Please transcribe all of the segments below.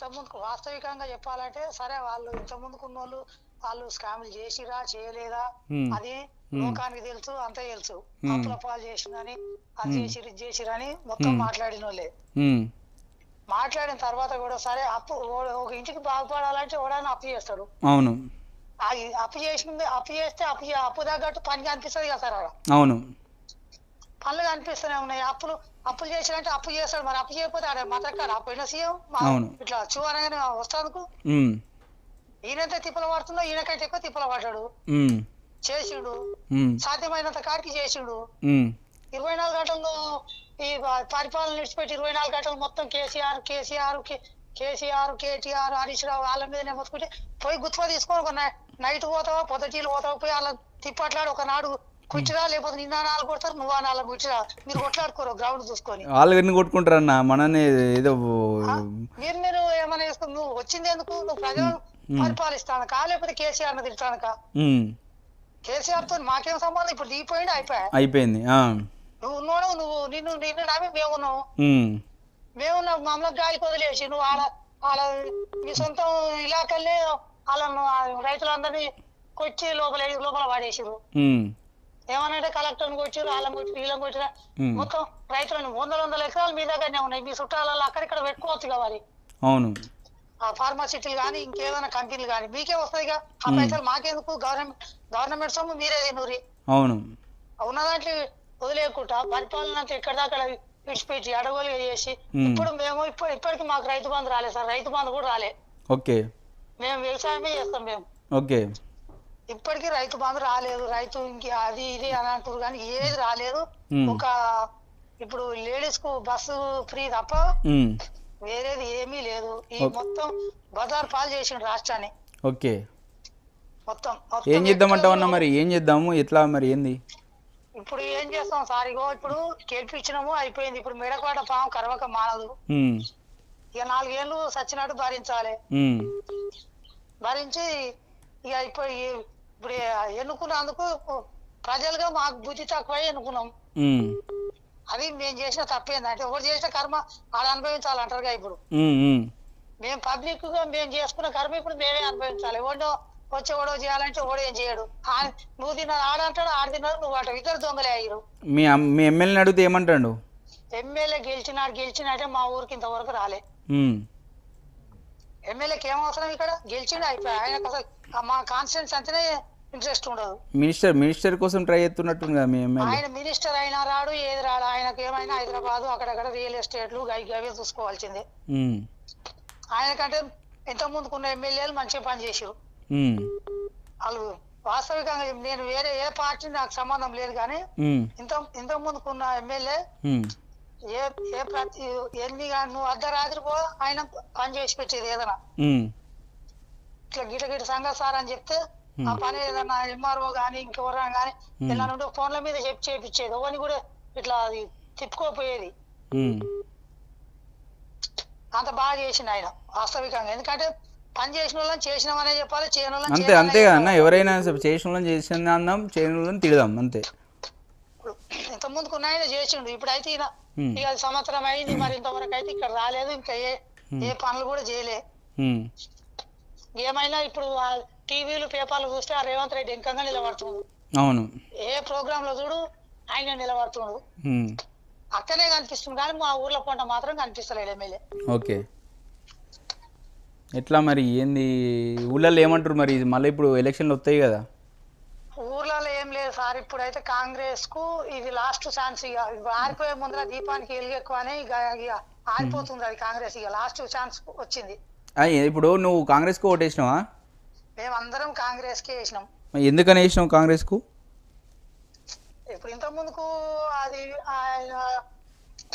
ఇంత ముందుకు వాస్తవికంగా చెప్పాలంటే సరే వాళ్ళు ఇంత ముందుకు ఉన్న వాళ్ళు వాళ్ళు స్కామ్లు చేసిరా చేయలేదా. అది లోకానికి తెలుసు అంతా తెలుసు. అప్పుల పాలు చేసిందని అది చేసిరు ఇది చేసిరని మొత్తం మాట్లాడిన వాళ్ళే మాట్లాడిన తర్వాత కూడా సరే అప్పు ఒక ఇంటికి బాగుపడాలంటే ఎవడైనా అప్పు చేస్తాడు. అవును. అప్పు చేసింది అప్పు చేస్తే అప్పు అప్పు తగ్గట్టు పని కనిపిస్తుంది కదా సార్ అవును. పనులు కనిపిస్తూనే ఉన్నాయి. అప్పులు అప్పులు చేసినంటే అప్పు చేస్తాడు. మరి అప్పు చేయకపోతే ఆడ మాత్రం అప్పు అయిన సీఎం. ఇట్లా చూడగానే వస్తానుకు. ఉమ్, ఈయనంత తిప్పల పడుతుందో ఈయనకంటే ఎక్కువ తిప్పల పడ్డాడు. చేసిండు. సాధ్యమైనంత కాడికి చేసిండు. ఇరవై నాలుగు గంటలు ఈ పరిపాలన విడిచిపెట్టి ఇరవై నాలుగు గంటలు మొత్తం కేసీఆర్ కేసీఆర్ కేసీఆర్ కేటీఆర్ హరీష్ రావు వాళ్ళ మీదనే మొత్తుకుంటే పోయి గుత్వ తీసుకొని ఒక నైట్ పోతావా పొద్దుటీలు పోతావా పోయి వాళ్ళ తిప్పట్లాడు. ఒక నాడు కుచ్చిరా లేకపోతే నిన్న నాలుగు కొడతారు నువ్వు నాలుగు కుచ్చిరా మీరు కొట్లాడుకోరు గ్రౌండ్ చూసుకొని. వాళ్ళు ఎన్ని కొట్టుకుంటారన్న? మననే ఏదో మీరు మీరు ఏమైనా వేసుకుని నువ్వు వచ్చింది ఎందుకు? నువ్వు ప్రజలు పరిపాలిస్తాను కా లేకపోతే కేసీఆర్ని ఉమ్, కేసీఆర్తో మాకేం సంబంధం? ఇప్పుడు దిగిపోయింది అయిపోయా? అయిపోయింది నువ్వు ఉన్నాడు నువ్వు నిన్ను నిన్ను నమ్మి మేము ఉన్నావు ఉమ్, మేము ఉన్నాం మమ్మల్ని గాలికి వదిలేసి నువ్వు వాళ్ళ వాళ్ళ మీ సొంతం ఇలాకల్లే వాళ్ళను రైతులందరినీ కొచ్చి లోపల లోపల పడేసిరు ఉమ్, ఏమనంటే కలెక్టర్ని కొట్టిరు వాళ్ళని కొట్టి వీళ్ళని కొట్టిరా ఉమ్, మొత్తం రైతులను వందల వందల ఎకరాలు మీ దగ్గరనే ఉన్నాయి. మీ చుట్టాలలో అక్కడిక్కడ పెట్టుకోవచ్చు మరి. అవును. ఆ ఫార్మాసిటీలు కానీ ఇంకేదైనా కంపెనీలు కానీ మీకే వస్తాయిగా. ఆ పైసలు మాకెందుకు? గవర్నమెంట్ గవర్నమెంట్ సొమ్ము మీరే తినూరి. అవును. ఉన్న దాంట్లో వదిలేయకుండా పరిపాలన ఎక్కడ దాకా విడిచిపెట్టి అడవులు చేసి. ఇప్పుడు మేము ఇప్పుడు ఇప్పటికి మాకు రైతు బంధు రాలేదు సార్. రైతు బంధు కూడా రాలే. ఓకే. మేము వ్యవసాయమే చేస్తాం మేము. ఓకే. ఇప్పటికీ రైతు బంధు రాలేదు. రైతు ఇంక అది ఇది అని అంటారు కానీ ఏది రాలేదు. ఒక ఇప్పుడు లేడీస్కు బస్సు ఫ్రీ తప్ప వేరేది ఏమీ లేదు. ఈ. మొత్తం బజార్ పాలు చేసిండు రాష్ట్రాన్ని. ఓకే. మొత్తం ఏం చేద్దామంటావన్నా ఎక్కడ- మరి? ఏం చేద్దాము? ఎట్లా మరి? ఏంది? ఇప్పుడు ఏం చేస్తాం సార్? ఇగో ఇప్పుడు గెలిపించినాము అయిపోయింది. ఇప్పుడు మిడకవాడ పాము కరవక మానదు. ఇక నాలుగేళ్ళు సచ్చినట్టు భరించాలి. భరించి ఇక ఇప్పుడు ఈ- ఇప్పుడు ఎన్నుకున్నందుకు ప్రజలుగా మాకు బుద్ధి తక్కువ ఎన్నుకున్నాం. అది మేము చేసిన తప్పేందంటే ఒకటి చేసిన కర్మ ఆడ అనుభవించాలంటారుగా ఇప్పుడు. మేము పబ్లిక్గా మేము చేసుకున్న కర్మ ఇప్పుడు మేమే అనుభవించాలి. ఎవడో వచ్చి ఎవడో చేయాలంటే ఎవడో ఏం చేయడు. నువ్వు తిన్నది ఆడంటాడు ఆడ తిన్నాడు నువ్వు అంటావు. ఇద్దరు దొంగలే అయ్యారు మీ మీ ఎమ్మెల్యేని అడిగితే ఏమంటాడు? ఎమ్మెల్యే గెలిచినాడు గెలిచినట్టే మా ఊరికి ఇంతవరకు రాలే. ఎమ్మెల్యేకి ఏం అవసరం ఇక్కడ? గెలిచిండు అయిపోయి. ఆయనకు అసలు ఆ మా కాన్స్టిట్యూన్స్ అంటేనే ఇంట్రెస్ట్ ఉండదు. మినిస్టర్ మినిస్టర్ కోసం ట్రై చేస్తున్నట్టుంది కదా మీ ఎమ్మెల్యే? ఆయన మినిస్టర్ అయినా రాడు ఏది రాడు ఆయనకు ఏమైనా హైదరాబాద్ అక్కడక్కడ రియల్ ఎస్టేట్లు గవి చూసుకోవాల్సిందే. ఆయనకంటే ఇంత ముందుకున్న ఎమ్మెల్యేలు మంచిగా పని చేసారు వాళ్ళు వాస్తవికంగా నేను వేరే ఏ పార్టీ నాకు సంబంధం లేదు కానీ ఇంత ఇంత ముందుకున్న ఎమ్మెల్యే ఏ ఏ ప్రతి ఎన్ని నువ్వు అర్ధరాత్రి పో ఆయన పని చేసి పెట్టేది ఏదైనా. ఇట్లా గిట గిట సంగతి సార్ అని చెప్తే ఆ పని ఏదన్నా ఎంఆర్ఓ గానీ ఇంకెవరైనా గానీ ఇలా నుండి ఫోన్ల మీద చెప్పి చేపించేది అవన్నీ కూడా ఇట్లా అది తిప్పుకోపోయేది. అంత బాగా చేసిండు ఆయన వాస్తవికంగా. ఎందుకంటే పని చేసిన వాళ్ళని చేసినామనే చెప్పాలి చేయని వాళ్ళని అంతే అంతే అన్న. ఎవరైనా చేసిన వాళ్ళని చేసిన అన్నాం చేయని వాళ్ళని తిడదాం అంతే. ఇప్పుడు ఇంత ముందుకు ఆయన చేసిండు. ఇప్పుడైతే ఈయన ఉమ్, ఇక సంవత్సరం అయింది మరి ఇంతవరకు అయితే ఇక్కడ రాలేదు ఇంకా ఏ ఏ పనులు కూడా చేయలే. ఏమైనా ఇప్పుడు టీవీలు పేపర్లు చూస్తే ఆ రేవంత్ రెడ్డి ఇంకంగా నిలబడుతున్నాడు అవును. ఏ ప్రోగ్రామ్లో చూడు ఆయన నిలబడుతున్నాడు అక్కడే కనిపిస్తుంది కానీ మా ఊర్లో పంట మాత్రం కనిపిస్తలేదు ఎమ్మెల్యే. ఓకే. ఎట్లా మరి? ఏంది? ఊళ్ళల్లో ఏమంటారు మరి? ఇది మళ్ళీ ఇప్పుడు ఎలక్షన్లు వస్తాయి కదా. ఊర్లలో ఏం లేదు సార్. ఇప్పుడైతే కాంగ్రెస్కు ఇది లాస్ట్ ఛాన్స్ ఇక ఆరిపోయే ముందర దీపానికి అని ఇక ఇక ఆరిపోతుంది అది కాంగ్రెస్ ఇక లాస్ట్ ఛాన్స్ వచ్చింది. ఇప్పుడు నువ్వు కాంగ్రెస్కి ఓటేసినావా? మేమందరం కాంగ్రెస్కి వేసినాం ఎందుకని వేసినావు కాంగ్రెస్కు? ఇప్పుడు ఇంత ముందుకు అది ఆయన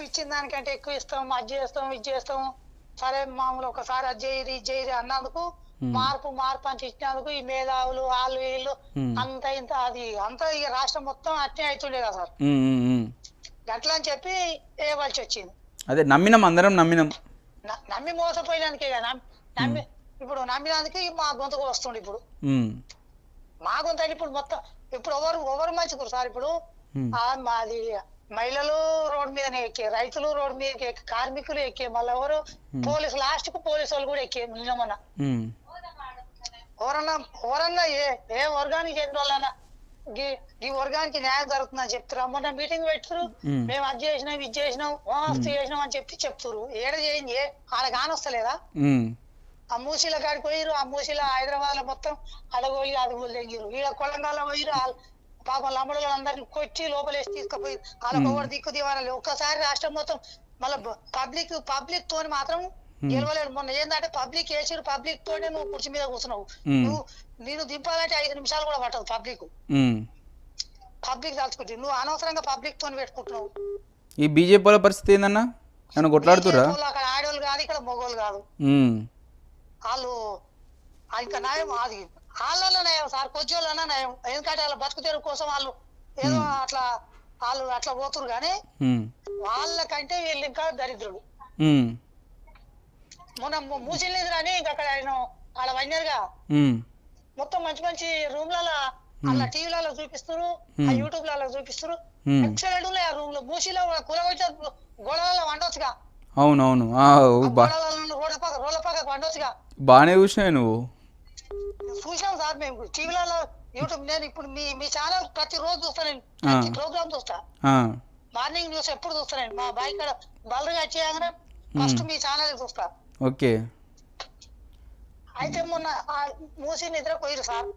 ఇచ్చిన దానికంటే ఎక్కువ ఇస్తాం అది చేస్తాం ఇది చేస్తాం. సరే మామూలు ఒకసారి అది చేయరు ఇది చేయరు అన్నందుకు మార్పు మార్పు అని ఇచ్చినందుకు ఈ మేధావులు వాళ్ళు వీళ్ళు. అంత ఇంత అది అంతా ఇక రాష్ట్రం మొత్తం అట్నే అవుతుండే కదా సార్. గట్లా అని చెప్పి వేయవలసి వచ్చింది. అదే నమ్మినాం అందరం నమ్మినాం. నమ్మి మోసపోయినానికే కదా. నమ్మి ఇప్పుడు నమ్మినందుకే మా గొంతుకు వస్తుంది ఇప్పుడు. మా గొంతు ఇప్పుడు మొత్తం ఇప్పుడు ఎవరు ఎవరు మంచిది సార్ ఇప్పుడు? మాది మహిళలు రోడ్డు మీదనే ఎక్కే రైతులు రోడ్డు మీదకి ఎక్కి కార్మికులు ఎక్కే మళ్ళీ ఎవరు? పోలీసు లాస్ట్కు పోలీసు వాళ్ళు కూడా ఎక్కే నిన్న మొన్న ఎవరన్నా ఎవరన్నా ఏ ఏ వర్గానికి చెందిన వాళ్ళన్నా ఈ వర్గానికి న్యాయం జరుగుతుందని చెప్తారు మొన్న మీటింగ్ పెట్టారు మేము అది చేసినాం ఇది చేసినాం చేసినాం అని చెప్పి చెప్తారు ఏడ చేయండి ఏ ఆడ కానొస్తలేదా? ఆ మూసీల కాడికి పోయిరు ఆ మూసీల హైదరాబాద్లో మొత్తం పోయి అది తెంగిరు ఈడ కొలంగాలో పోయిరు పాపం లంబడులు అందరిని కొట్టి లోపలేసి తీసుకుపోయి వాళ్ళకి ఒకటి దిక్కు దివారాలు. ఒక్కసారి రాష్ట్రం మొత్తం మళ్ళీ పబ్లిక్ పబ్లిక్ తోని మాత్రం గెలవలేడు మొన్న ఏంటంటే పబ్లిక్ వేసిరు పబ్లిక్ తోనే నువ్వు కుర్చీ మీద కూర్చున్నావు. నువ్వు నేను దింపాలంటే ఐదు నిమిషాలు కూడా పట్టదు పబ్లిక్. పబ్లిక్ తలుచుకుంటుంది నువ్వు అనవసరంగా పబ్లిక్ తోని పెట్టుకుంటున్నావు. ఈ బీజేపీ పరిస్థితి ఏందన్నా? కొట్లాడుతురా వాళ్ళు అక్కడ ఆడవాళ్ళు కాదు ఇక్కడ మగవాళ్ళు కాదు. వాళ్ళు ఇంకా నయం అది. వాళ్ళలో నయం సార్ కొద్దిోళ్ళన్నా నయం. ఎందుకంటే వాళ్ళ బతుకు తెరువు కోసం వాళ్ళు ఏదో అట్లా వాళ్ళు అట్లా పోతురు కానీ ఉమ్, వాళ్ళకంటే వీళ్ళు ఇంకా దరిద్రులు. ఉమ్, మొన్న మూసిలేదు అని ఇంకా అక్కడ ఆయన వాళ్ళ వన్యర్గా ఉమ్, మొత్తం మంచి మంచి రూమ్లలో అలా టీవీలలో చూపిస్తారు ఆ యూట్యూబ్లలో చూపిస్తారు. ఎక్సలెంట్ ఉన్నాయి ఆ రూమ్లో మూసిలో కూలగొట్టే గోడలలో వండొచ్చుగా. అవునవును. ఆ, ఓ, బా గోడలలో రోడ్ల పక్క రోడ్ల పక్క వండొచ్చుగా బాగానే చూసినావు నువ్వు. చూసాం సార్ మేము. టీవీలలో యూట్యూబ్ నేను ఇప్పుడు మీ మీ ఛానల్ ప్రతి రోజు చూస్తాను ప్రోగ్రామ్ చూస్తా. మార్నింగ్ న్యూస్ ఎప్పుడు మా బైక్ కాడ బలరుగా వచ్చేయగానే ఫస్ట్ మీ. ఛానల్ చూస్తా. ఓకే. అయితే మొన్న మూసి నిద్ర పోయిరు సార్.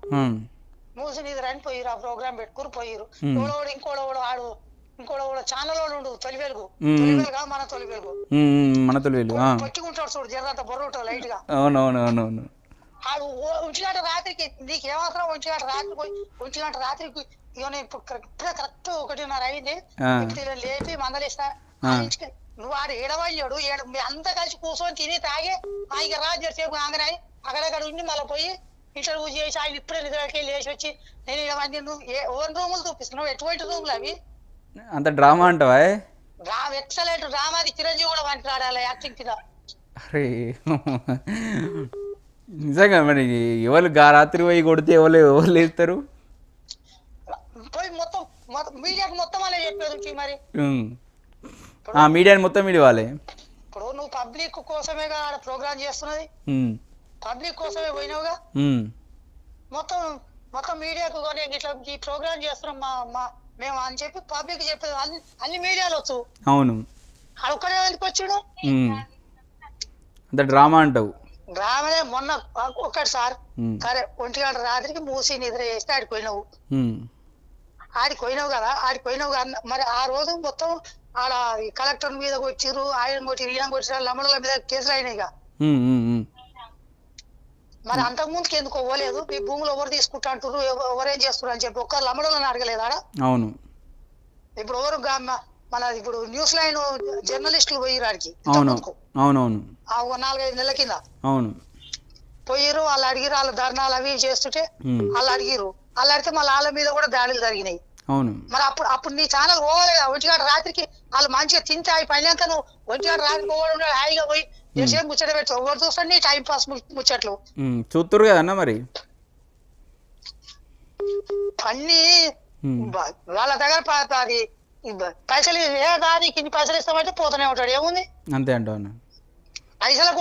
మూసి నిద్ర అని పోయిరు ఆ ప్రోగ్రామ్ పెట్టుకుని పోయిరు ఇంకోడోడు ఆడు ఇంకోడోడు ఛానల్ వాడు ఉండు తొలి వెలుగు Hmm. తొలి వెలుగు మన తొలి వెలుగు మన పట్టుకుంటాడు చూడు జర్రంత బొర్ర ఉంటాడు లైట్గా అవునవును అవునవును. ఆడు ఓ- ఉంచినట్టు రాత్రికి నీకు ఏమాత్రం ఉంచినట్టు రాత్రి పోయి ఉంచినట్టు రాత్రికి ఇక నేను ఇప్పుడు కరెక్ట్ కరెక్ట్ ఒకటిన్నర అయింది. లేపి ఇంటికి నువ్వు ఆడు ఏడవయ్యాడు ఏడు మీ అంతా కలిసి కూర్చొని తిని తాగి ఆ ఇక రాజు సేపు ఆంగనాయి అక్కడక్కడ ఉండి మళ్ళీ పోయి ఇంటర్ పూజ చేసి ఆయన ఇప్పుడే నిద్రకి లేచి వచ్చి నేను ఇవన్నీ నువ్వు ఏ ఓన్ రూములు చూపిస్తున్నావు ఎటువంటి రూములు అవి? అంత డ్రామా అంటావా? ఏ? రా ఎక్సలెంట్ డ్రామాది చిరంజీవి కూడా వంటి రాడాలి యాక్టింగ్ కింద. అరే నిజంగా మరి ఎవరు గా రాత్రి పోయి కొడితే ఎవరు ఎవరు లేస్తారు? పోయి మొత్తం మీడియాకి మొత్తం అలా చెప్పేది మరి. ఆ మీడియాని మొత్తం మీడి వాళ్ళే? ఇప్పుడు నువ్వు పబ్లిక్ కోసమేగా ఆడ ప్రోగ్రామ్ చేస్తున్నది. పబ్లిక్ కోసమే పోయినావుగా? మొత్తం మొత్తం మీడియాకు కానీ ఇట్లా ఈ ప్రోగ్రామ్ చేస్తున్నాం మా మా మేము అని చెప్పి పబ్లిక్ చెప్పేది. అన్ని అన్ని మీడియాలు వచ్చు అవును. అక్కడే ఎందుకు వచ్చాడు. అంత డ్రామా అంటావు. రామనే మొన్న ఒక్కటి సార్. సరే ఒంటి గంట రాత్రికి మూసి నిద్ర చేస్తే ఆడికి పోయినావు. ఆడికి పోయినావు కదా ఆడికి పోయినావు కదా. మరి ఆ రోజు మొత్తం ఆడ కలెక్టర్ మీద కొట్టిరు ఆయన కొట్టిరు ఈయన కొట్టిరు లమ్మడుల మీద కేసులు అయినాయి. మరి అంతకు ముందుకి ఎందుకు పోలేదు? మీ భూములు ఎవరు తీసుకుంటా అంటారు ఎవ- ఎవరేం చేస్తారు అని చెప్పి ఒక్క లమ్మడోళ్ళని అడగలేదు ఆడ అవును. ఇప్పుడు ఎవరు మన ఇప్పుడు న్యూస్ లైన్ జర్నలిస్టులు అవును. ఇంతకుముందుకు. అవునవును. నాలుగైదు నెలల కింద. అవును. పోయిరు వాళ్ళు అడిగిరు వాళ్ళ ధర్నాలు అవి చేస్తుంటే వాళ్ళు అడిగిరు వాళ్ళు అడిగితే మళ్ళీ వాళ్ళ మీద కూడా దాడులు జరిగినాయి. అవును. మరి అప్పుడు అప్పుడు నీ ఛానల్ పోవాలి ఒంటిగాడు రాత్రికి వాళ్ళు మంచిగా తింటే అవి పైనాక నువ్వు ఒంటిగాడు రాత్రి పోవడం హాయిగా పోయి ముచ్చట ఎవరు చూస్తాడు నీ టైం పాస్ ముచ్చట్లు? చూస్తురు కదా అన్న మరి? అన్ని వాళ్ళ దగ్గర అది పైసలు ఏ దానికి ఇన్ని పైసలు ఇస్తామంటే పోతూనే ఉంటాడు. ఏముంది? అంతే అన్న. పైసలకు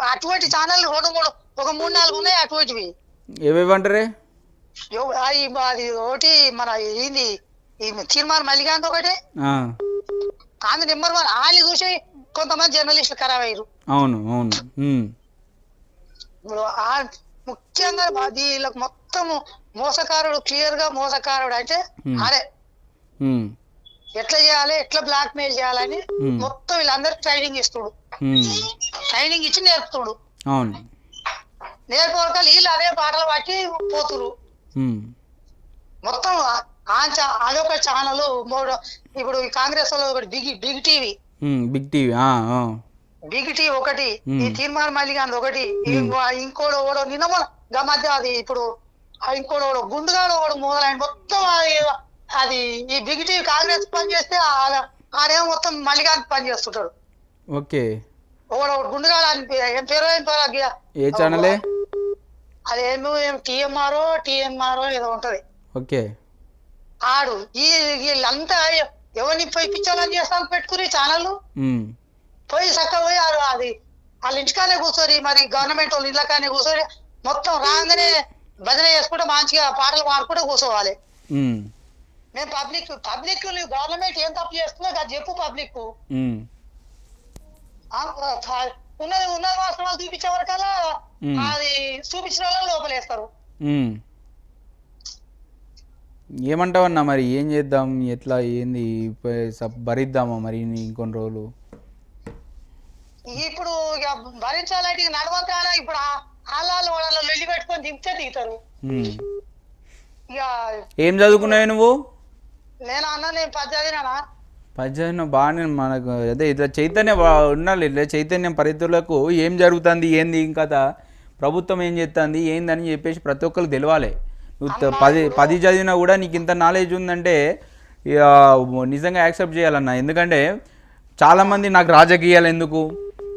అటువంటి ఛానల్ రెండు మూడు ఒక మూడు నాలుగు ఉన్నాయి అటువంటివి. ఏవేవి అంటారే ఎవ- అది ఒకటి మన ఏంది? ఈ తీర్మానం మల్లికాంత్ ఒకటి. ఆ, ఆంధ్ర నెంబర్ వన్. వాళ్ళు చూసి కొంతమంది జర్నలిస్టులు ఖరాబ్ అయ్యారు. అవును అవును. ఇప్పుడు ఆ- ముఖ్యంగా అది వీళ్ళకి మొత్తం మోసకారుడు క్లియర్గా మోసకారుడు అంటే. అదే ఉమ్, ఎట్లా చేయాలి ఎట్లా బ్లాక్ మెయిల్ చేయాలని. మొత్తం వీళ్ళందరికి ట్రైనింగ్ ఇస్తుడు. ట్రైనింగ్ ఇచ్చి నేర్పుతుడు. అవును. నేర్పక వీళ్ళు అదే పాటలు పట్టి పోతురు. మొత్తం అదొక ఛానల్ మూడు ఇప్పుడు కాంగ్రెస్ వాళ్ళు ఒకటి big big TV. Big TV big TV ఒకటి. ఈ తీర్మానం మల్లిగాంధ్ ఒకటి ఇంకో ఇంకోడు ఓడో నిన్న గా మధ్య అది ఇప్పుడు ఇంకోడు ఓడో గుండుగాడు ఒకడు మొదలైన మొత్తం అది- ఈ బిగ్ టీవీ కాంగ్రెస్ పని చేస్తే ఆడేమో మొత్తం మల్లికాంత్ పని చేస్తుంటాడు. ఓకే. ఒకడు ఒకడు గుండుగాడు ఏం పేరు ఏం పేరు ఏ ఛానలే? అదేమో ఏం టిఎంఆర్ఓ ఏదో ఉంటది. ఓకే. ఆడు ఈ వీళ్ళంతా ఎవరిని పోయి పిచ్చోళ్ళని చేస్తాను పెట్టుకుని ఛానల్ పోయి చక్కగా పోయి అది వాళ్ళ ఇంటికానే కూర్చొని మరి గవర్నమెంట్ వాళ్ళ ఇంట్లోకానే కూర్చొని మొత్తం రాగానే భజన చేసుకుంటే మంచిగా పాటలు పాడుకుంటూ కూర్చోవాలి. మేము పబ్లిక్ పబ్లిక్ గవర్నమెంట్ ఏం తప్పు చేస్తుందో అది చెప్పు పబ్లిక్ ఉన్నది ఉన్నది వాస్తవాలు చూపించే వరకల్లా. అది చూపించిన వాళ్ళని లోపలేస్తారు. ఏమంటావన్నా మరి? ఏం చేద్దాం? ఎట్లా? ఏంది? భరిద్దామా మరి ఇంకొన్ని రోజులు? ఇప్పుడు భరించాలంటే నడవంతారా ఇప్పుడు ఆళ్ళ వాళ్ళ లొల్లి పెట్టుకొని దింపితే దిగుతారు ఏం చదువుకున్నావు నువ్వు? నేను అన్న నేను పది చదివినానా? పద్యాన్ని బాగానే మనకు అదే ఇట్లా చైతన్యం ఉండాలి. ఇట్లా చైతన్యం పరిధులకు ఏం జరుగుతుంది? ఏంది? ఇంకా ప్రభుత్వం ఏం చేస్తుంది? ఏందని చెప్పేసి ప్రతి ఒక్కరికి తెలవాలి. నువ్వు పది పది చదివినా కూడా నీకు ఇంత నాలెడ్జ్ ఉందంటే నిజంగా యాక్సెప్ట్ చేయాలన్న. ఎందుకంటే చాలామంది నాకు రాజకీయాలు ఎందుకు?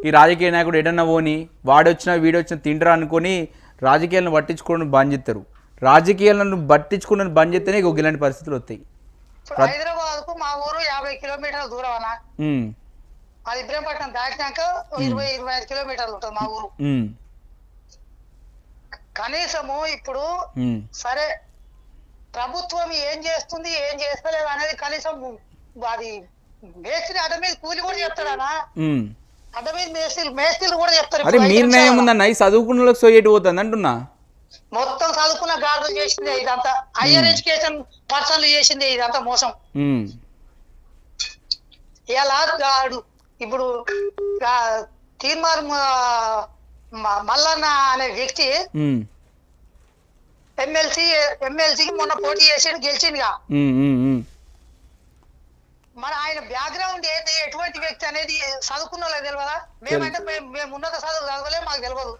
ఈ రాజకీయ నాయకుడు ఎటన్నా పోని వాడొచ్చినా వీడొచ్చినా తింటరా అనుకొని రాజకీయాలను పట్టించుకోవడం బంద్ చేస్తారు రాజకీయాలను పట్టించుకున్న బంద్ చేస్తేనే ఇలాంటి పరిస్థితులు వస్తాయి ఇప్పుడు హైదరాబాద్కు మా ఊరు యాభై కిలోమీటర్ల దూరం అన్న. ఉమ్, అది ఇబ్రహీంపట్నం దాటినాక ఇరవై ఇరవై ఐదు కిలోమీటర్లు ఉంటుంది మా ఊరు. కనీసము ఇప్పుడు. సరే ప్రభుత్వం ఏం చేస్తుంది ఏం చేస్తలేదు అనేది కనీసం అది మేస్త్రి అడ్డ మీద కూలి కూడా చెప్తాడనా. అడ్డ మీద మేస్త్రి మేస్త్రీలు కూడా చెప్తారు అరే మీరు నిమిషాలు. ఏముందన్న? ఈ చదువుకున్న సోయేటి పోతుంది అంటున్నా. మొత్తం చదువుకున్న గాడులు చేసిందే ఇదంతా. హైయర్ ఎడ్యుకేషన్ పర్సన్లు చేసిందే ఇదంతా మోసం. గాడు ఇప్పుడు మ- మల్లన్న అనే వ్యక్తి ఎమ్మెల్సీ ఎమ్మెల్సీకి మొన్న పోటీ చేసాడు గెలిచిందిగా. మరి ఆయన బ్యాక్గ్రౌండ్ ఏంది? ఎటువంటి వ్యక్తి అనేది చదువుకున్న వాళ్ళకి తెలియదా మేమంటే మేము ఉన్నత చదువు చదవలే మాకు తెలియదు.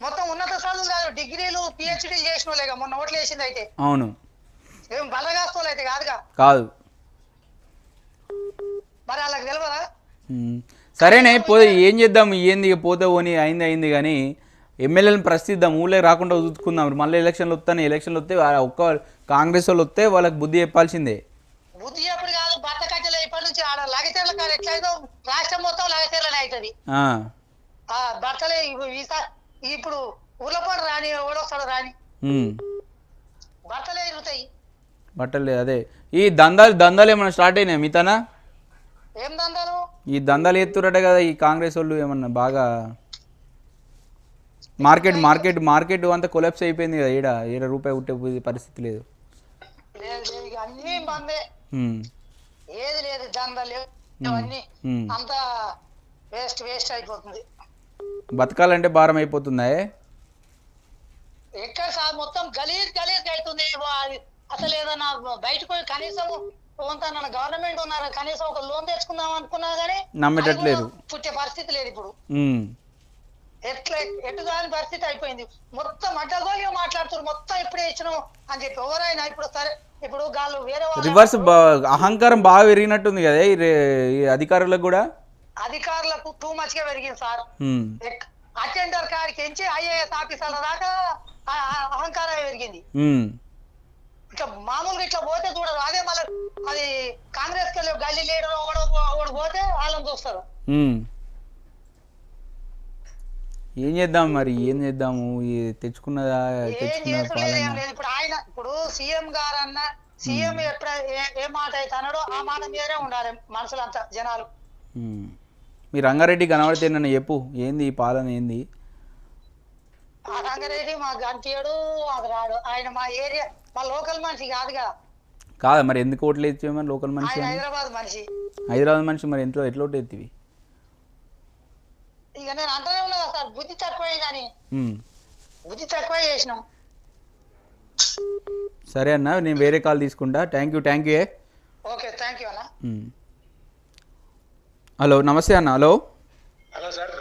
మొత్తం ఉన్నత చదువు కాదు డిగ్రీలు పిహెచ్డీలు చేసిన వాళ్ళేగా మొన్న ఓట్లు వేసింది అయితే. అవును. మేము బలగాస్తోళ్ళు అయితే కాదుగా? కాదు. మరి వాళ్ళకి తెలియదా. సరేనే పోతే ఏం చేద్దాం? ఏంది పోతే పోని అయింది అయింది కానీ ఎమ్మెల్యేలను ప్రశ్నిద్దాం. ఊళ్ళో రాకుండా చూసుకుందాం మళ్ళీ ఎలక్షన్లు వస్తాయి ఎలక్షన్లు వస్తే ఒక్క కాంగ్రెస్ వాళ్ళు వస్తే వాళ్ళకి బుద్ధి చెప్పాల్సిందే. బుద్ధి ఎప్పుడు కాదు భర్త కట్టెలు ఇప్పటి నుంచి ఆడ లగచర్ల కాదు. ఎట్లయితే రాష్ట్రం మొత్తం లగచర్లనే అవుతుంది. ఆ, ఆ భర్తలే ఇప్పు- ఈసా ఇప్పుడు రాని ఓడొస్తాడు రాని. ఇరుగుతాయి బట్టలు అదే. ఈ దందాలు దందాలు ఏమన్నా స్టార్ట్ అయినాయి మితనా? ఏం దందాలు? ఈ దందాలు ఎత్తురట కదా ఈ కాంగ్రెస్ వాళ్ళు ఏమన్నా బాగా మార్కెట్ మార్కెట్ మార్కెట్ అంతా కొలాప్స్ అయిపోయింది కదా ఈడ. ఈడ రూపాయి ఉట్టే పరిస్థితి లేదు. అన్ని ఏది లేదు దందాలు. అంతా వేస్ట్ వేస్ట్ అయిపోతుంది. బతకాలంటే భారం అయిపోతుందా? ఎక్కడ సార్ మొత్తం గలీజ్ గలీజ్ అవుతుంది. అసలు ఏదన్నా బయటకు కనీసం కొంత గవర్నమెంట్ ఉన్నారు. కనీసం ఒక లోన్ తెచ్చుకుందాం అనుకున్నా కానీ నమ్మేటట్లేదు. పుట్టే పరిస్థితి లేదు ఇప్పుడు. ఎట్లా ఎటు దాని పరిస్థితి అయిపోయింది. మొత్తం అడ్డగోలుగా మాట్లాడుతున్నారు. మొత్తం ఇప్పుడే ఇచ్చినాం అని చెప్పి ఎవరైనా ఇప్పుడు సరే ఇప్పుడు గాళ్ళు వేరే రివర్స్ అహంకారం బాగా పెరిగినట్టుంది కదా ఈ అధికారులకు కూడా? అధికారులకు టూ మచ్గా పెరిగింది సార్. అటెండర్ కాడికి ఎంచి ఐఏఎస్ ఆఫీసర్ల దాకా అహంకారం పెరిగింది. మామూలుగా ఇట్లా పోతే చూడరు. అదే మళ్ళీ అది కాంగ్రెస్కి గల్లీ లీడర్ ఒకడు పోతే వాళ్ళని చూస్తారు. ఏం చేద్దాం మరి? ఏం చేద్దాము? తెచ్చుకున్నదా? తెచ్చుకున్న పాలన? ఇప్పుడు ఆయన ఇప్పుడు సీఎం గారు అన్న సీఎం ఎప్పుడు ఏ- మాట అయితే అన్నాడో ఆ మాట మీదనే ఉండాలి మనుషులంతా జనాలు. మీ రంగారెడ్డి కనబడితే నన్ను చెప్పు. ఏంది ఈ పాలన? ఏంది? ఆ రంగారెడ్డి మా గంటియాడు అది రాడు. ఆయన మా ఏరియా మా లోకల్ మనిషి కాదుగా. కాదా మరి ఎందుకు ఓట్లు ఎత్తివే లోకల్ మనిషి ఆయన హైదరాబాద్ మనిషి. హైదరాబాద్ మనిషి మరి ఎంతో ఎట్లా ఓట్లు ఎత్తివి? ఇక నేను అంటనే ఉన్నా సార్ బుద్ధి తక్కువే కానీ. బుద్ధి తక్కువ చేసినాం. సరే అన్న నేను వేరే కాల్ తీసుకుంటా. థ్యాంక్ యూ థ్యాంక్ యూ ఏ? ఓకే థ్యాంక్ యూ అన్న. హలో నమస్తే అన్న హలో. Hello sir